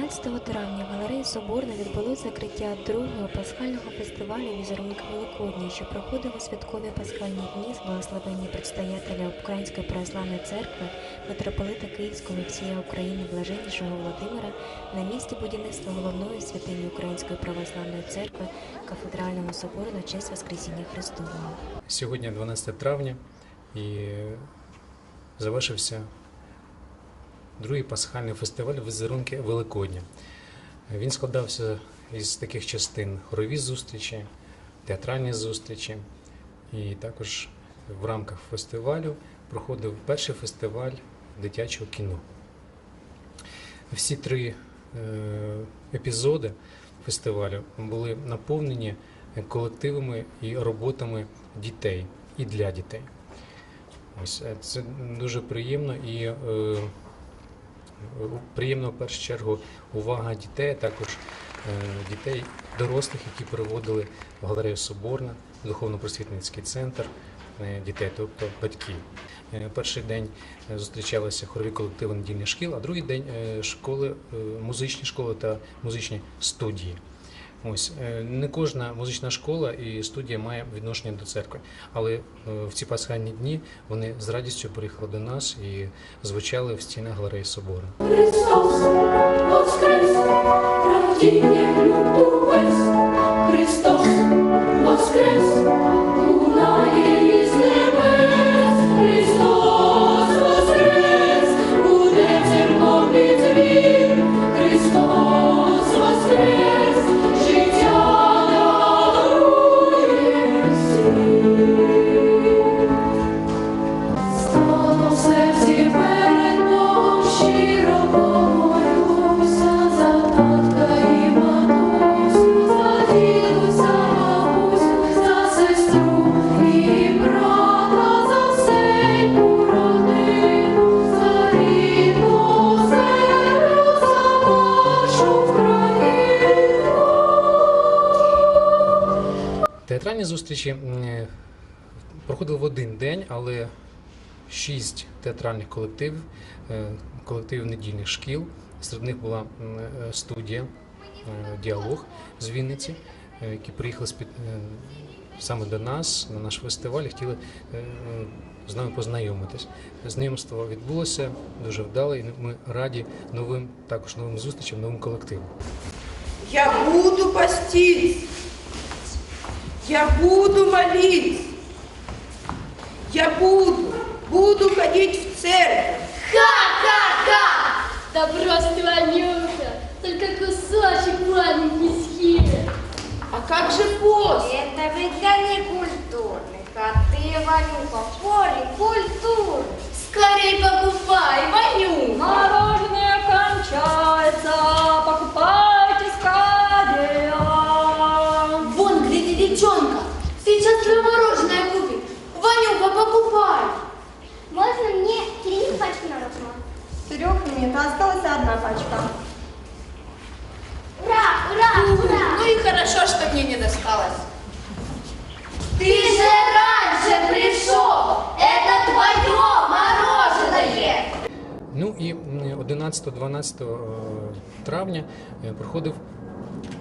12 травня в галереї Соборна відбулось закриття другого пасхального фестивалю Візерунки Великодні, що проходив у святкові пасхальні дні з благословення предстоятеля Української православної церкви, митрополита Київського і всієї України Блаженнішого Володимира на місці будівництва головної святині Української православної церкви кафедрального собору на честь Воскресіння Христового. Сьогодні 12 травня і завершився другий пасхальний фестиваль Візерунки Великодня. Він складався із таких частин хорові зустрічі, театральні зустрічі. І також в рамках фестивалю проходив перший фестиваль дитячого кіно. Всі три е, епізоди фестивалю були наповнені колективами і роботами дітей і для дітей. Ось е, це дуже приємно і е, в першу чергу увага дітей, також е, дітей, дорослих, які переводили в галерею Соборна, духовно-просвітницький центр е, дітей, тобто батьків. Е, Перший день зустрічалися хорові колективи недільних шкіл, а другий день школи, музичні школи та музичні студії. Ось е, не кожна музична школа і студія має відношення до церкви, але е, в ці пасхальні дні вони з радістю приїхали до нас і звучали в стінах галереї Собору. Христос воскрес. Христос воскрес, лунає Театральні зустрічі проходили в один день, але шість театральних колективів, е, колективів недільних шкіл. Серед них була е, студія е, Діалог з Вінниці, які приїхали саме до нас на наш фестиваль і хотіли з нами познайомитись. Знайомство відбулося дуже вдало, і ми раді новим, також новим зустрічам, новим колективам. Я буду поститься. Я буду молиться. Я буду, буду ходить в церковь. Ха-ха-ха! Да брось ты, Ванюша, только кусочек маленький съел. А как же пост? Это ведь для некультурных, а ты, Ванюха, поле культуры. Скорей покупай, Ваню! Мороженое Покупай. Можно мне три пачки мороженого? Трех нет, осталась одна пачка. Ура, ура, ура! Ну и хорошо, что мне не досталось. Ты же раньше пришел. Это твое мороженое. Ну і 11-12 е, травня е, проходив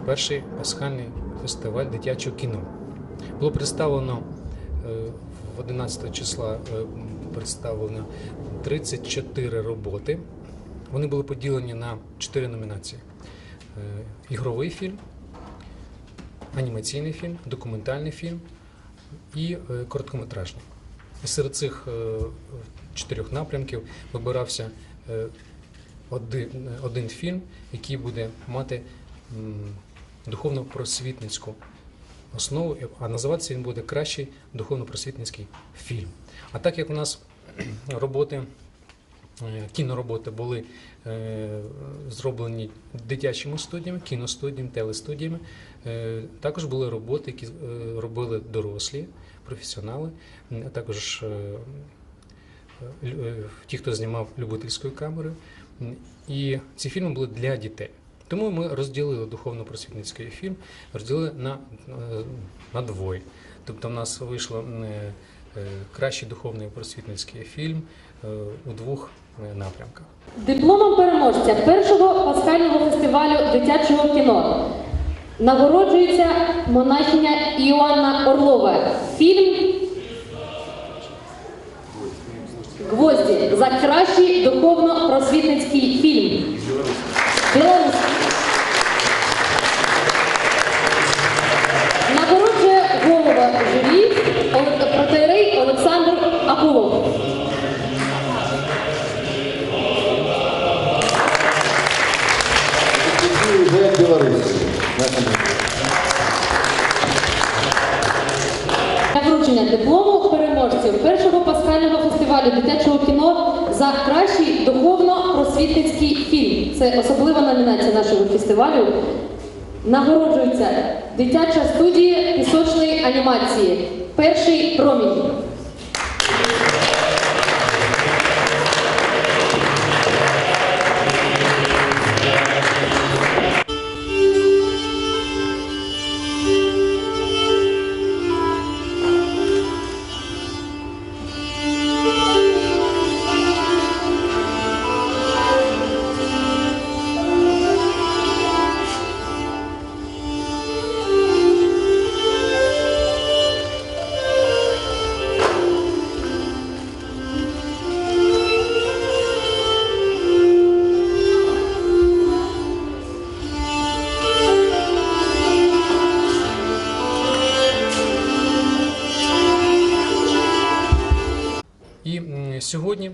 перший пасхальний фестиваль дитячого кіно. Було представлено е, в 11 числа е, представлено 34 роботи. Вони були поділені на 4 номінації: Е, ігровий фільм, анімаційний фільм, документальний фільм і е, короткометражний. Серед цих чотирьох напрямків вибирався один фільм, який буде мати духовно-просвітницьку основу, а називатися він буде кращий духовно-просвітницький фільм. А так як у нас роботи, е, кінороботи були е, зроблені дитячими студіями, кіностудіями, телестудіями, е, також були роботи, які робили дорослі професіонали, а також ті, хто знімав любительською камерою. І ці фільми були для дітей. Тому ми розділили духовно-просвітницький фільм, розділили на, е, на двоє. Тобто в нас вийшло е, е, кращий духовний просвітницький фільм у двох напрямках. Дипломом переможця першого пасхального фестивалю дитячого кіно нагороджується монахиня Іоанна Орлова. Фільм Гвозді за кращий духовно-просвітницький фільм. Фестивалю дитячого кіно за кращий духовно-просвітницький фільм. Це особлива номінація нашого фестивалю. Нагороджується дитяча студія пісочної анімації. Перший промінь. Сьогодні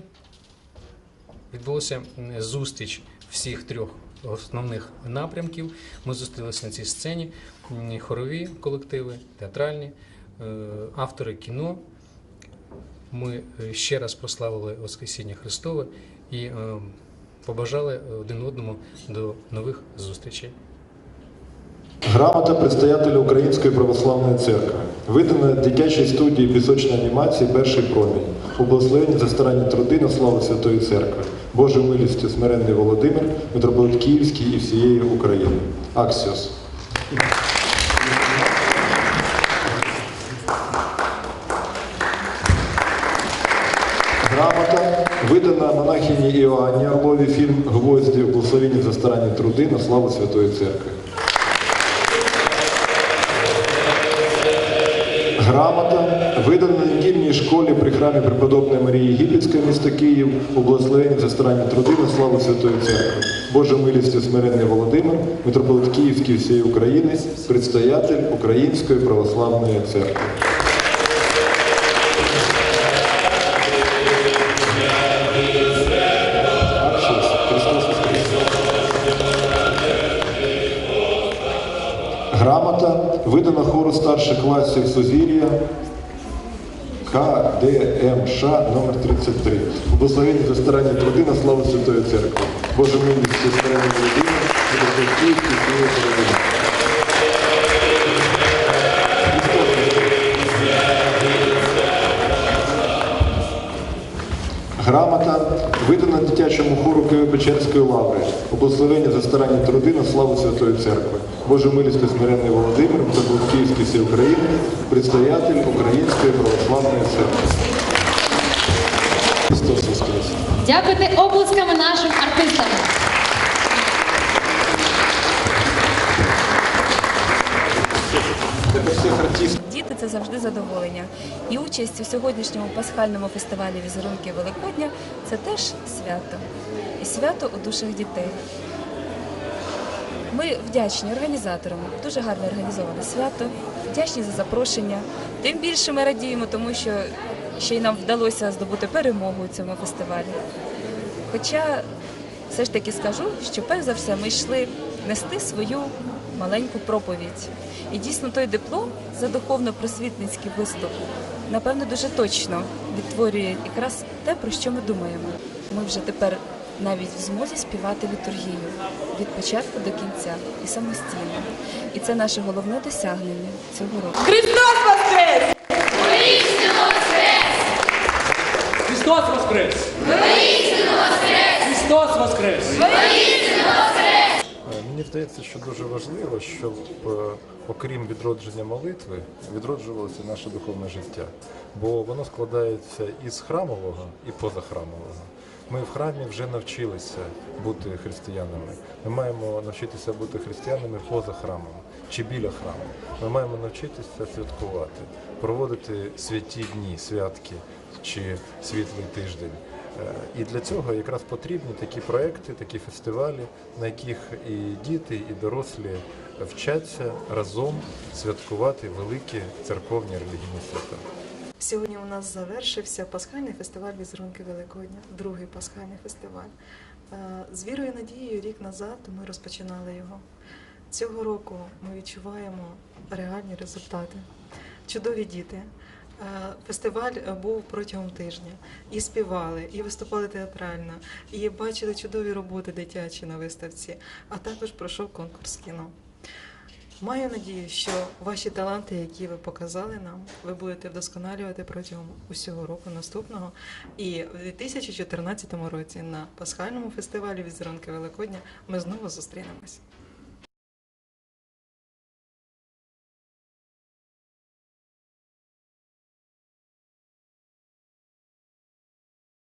відбулася зустріч всіх трьох основних напрямків. Ми зустрілися на цій сцені. Хорові колективи, театральні, е, автори кіно. Ми е, ще раз прославили Воскресіння Христове і е, побажали один одному до нових зустрічей. Грамота предстоятеля Української православної церкви. Видана дитячій студії пісочної анімації Перший промінь. У благословенні за старанні труди на славу Святої Церкви. Божою милістю смиренний Володимир, митрополит Київський і всієї України. Аксіос. Грамота видана монахині Іоанні Орлові фільм Гвозді у благословенні за старанні труди на славу Святої Церкви. Грамота видана школі при храмі преподобної Марії Єгипетської міста Київ у благословенні за старанні труди на славу Святої Церкви. Божа милістю смиренний Володимир, митрополит Київський всієї України, предстоятель Української православної церкви. Грамота видана хору старших класів Сузір'я КДМШ номер 33. У за старання труди на славу Святої Церкви. Боже милістю старання Володимир, Митрополит Київський всієї видана дитячому хору Києво-Печерської лаври у благословенні за старанні труди на славу Святої Церкви. Боже милістю смиренний Володимир, митрополит Київський всій України, предстоятель Української православної церкви. Христос Воскрес! Дякуйте оплесками нашим артистам. Всіх артистів. Це завжди задоволення. І участь у сьогоднішньому пасхальному фестивалі візерунки Великодня це теж свято. І свято у душах дітей. Ми вдячні організаторам. Дуже гарно організоване свято. Вдячні за запрошення. Тим більше ми радіємо, тому що ще й нам вдалося здобути перемогу у цьому фестивалі. Хоча все ж таки скажу, що перш за все ми йшли нести свою маленьку проповідь. І дійсно той диплом за духовно-просвітницький виступ, напевно, дуже точно відтворює якраз те, про що ми думаємо. Ми вже тепер навіть в змозі співати літургію від початку до кінця і самостійно. І це наше головне досягнення цього року. Христос Воскрес! Христос Воскрес! Христос Воскрес! Е, Мені здається, що дуже важливо, щоб е, окрім відродження молитви, відроджувалося наше духовне життя, бо воно складається із храмового і позахрамового. Ми в храмі вже навчилися бути християнами. Ми маємо навчитися бути християнами поза храмом чи біля храму. Ми маємо навчитися святкувати, проводити святі дні, святки чи світлий тиждень. Е, І для цього якраз потрібні такі проекти, такі фестивалі, на яких і діти, і дорослі вчаться разом святкувати великі церковні релігійні свята. Сьогодні у нас завершився пасхальний фестиваль візерунки Великодня, другий пасхальний фестиваль. Е, З вірою і надією рік назад ми розпочинали його. Цього року ми відчуваємо реальні результати. Чудові діти. Е, Фестиваль е, був протягом тижня. І співали, і виступали театрально, і бачили чудові роботи дитячі на виставці, а також пройшов конкурс кіно. Маю надію, що ваші таланти, які ви показали нам, ви будете вдосконалювати протягом усього року наступного. І в 2014 році на пасхальному фестивалі візерунки Великодня ми знову зустрінемось.